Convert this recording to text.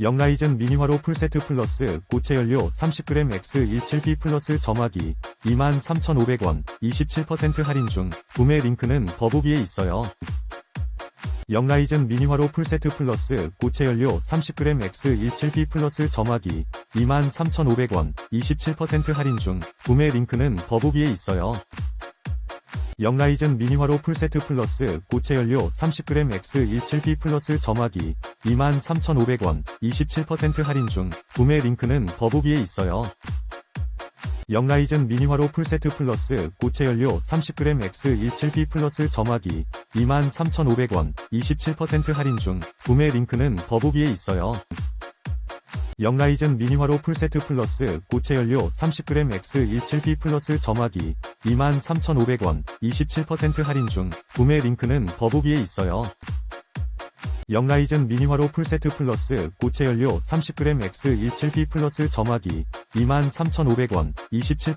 영라이즌 미니화로 풀세트 플러스 고체 연료 30g X17B 플러스 점화기 23,500원 27% 할인 중 구매 링크는 더보기에 있어요. 영라이즌 미니화로 풀세트 플러스 고체 연료 30g X17B 플러스 점화기 23,500원 27% 할인 중 구매 링크는 더보기에 있어요. 영라이즌 미니화로 풀세트 플러스 고체 연료 30g X17B 플러스 점화기 23,500원 27% 할인 중 구매 링크는 더보기에 있어요. 영라이즌 미니화로 풀세트 플러스 고체 연료 30g X17B 플러스 점화기 23,500원 27% 할인 중 구매 링크는 더보기에 있어요. 영라이즌 미니화로 풀세트 플러스 고체 연료 30g X17B 플러스 점화기 23,500원 27% 할인 중 구매 링크는 더보기에 있어요. 영라이즌 미니화로 풀세트 플러스 고체 연료 30g X17B 플러스 점화기 23,500원 27%